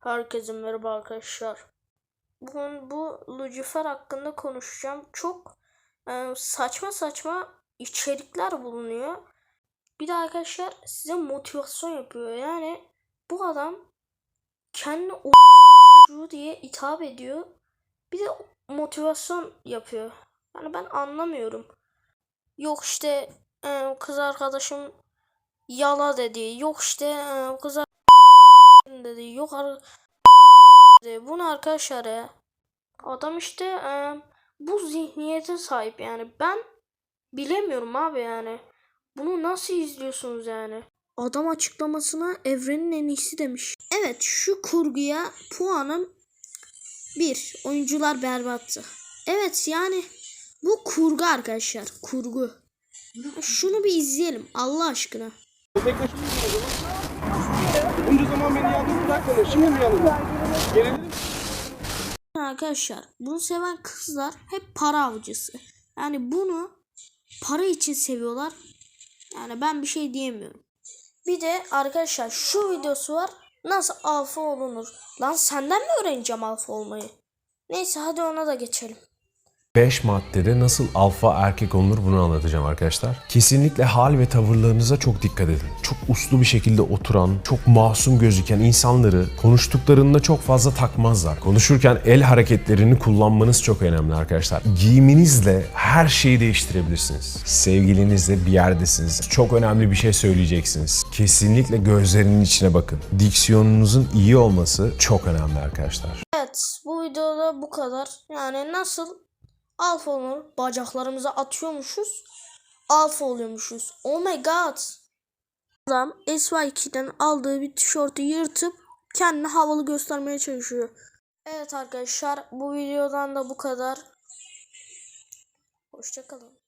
Herkese merhaba arkadaşlar. Bugün bu Lucifer hakkında konuşacağım. Çok e, saçma saçma içerikler bulunuyor. Bir de arkadaşlar size motivasyon yapıyor. Yani bu adam kendi o çocuğu diye hitap ediyor. Bir de motivasyon yapıyor. Yani ben anlamıyorum. Yok işte e, kız arkadaşım yala dedi. Yok işte e, kız dedi. Yok ar- dedi. Bu ne arkadaşlar ya? Adam işte e, bu zihniyete sahip yani. Ben bilemiyorum abi yani. Bunu nasıl izliyorsunuz yani? Adam açıklamasına evrenin en iyisi demiş. Evet şu kurguya puanım 1. Oyuncular berbattı. Evet yani bu kurgu arkadaşlar. Kurgu. Şunu bir izleyelim Allah aşkına. Bunca zaman beni yalnız bırakmadın. Şimdi mi yalnız? Gelelim. Arkadaşlar bunu seven kızlar hep para avcısı. Yani bunu para için seviyorlar. Yani ben bir şey diyemiyorum. Bir de arkadaşlar şu videosu var. Nasıl alfa olunur? Lan senden mi öğreneceğim alfa olmayı? Neyse hadi ona da geçelim. 5 maddede nasıl alfa erkek olunur bunu anlatacağım arkadaşlar. Kesinlikle hal ve tavırlarınıza çok dikkat edin. Çok uslu bir şekilde oturan, çok masum gözüken insanları konuştuklarında çok fazla takmazlar. Konuşurken el hareketlerini kullanmanız çok önemli arkadaşlar. Giyiminizle her şeyi değiştirebilirsiniz. Sevgilinizle bir yerdesiniz. Çok önemli bir şey söyleyeceksiniz. Kesinlikle gözlerinin içine bakın. Diksiyonunuzun iyi olması çok önemli arkadaşlar. Evet bu videoda bu kadar. Yani nasıl alfa olunur? Bacaklarımıza atıyormuşuz. Alfa oluyormuşuz. Oh my god. Adam SY2'den aldığı bir tişörtü yırtıp kendini havalı göstermeye çalışıyor. Evet arkadaşlar bu videodan da bu kadar. Hoşçakalın.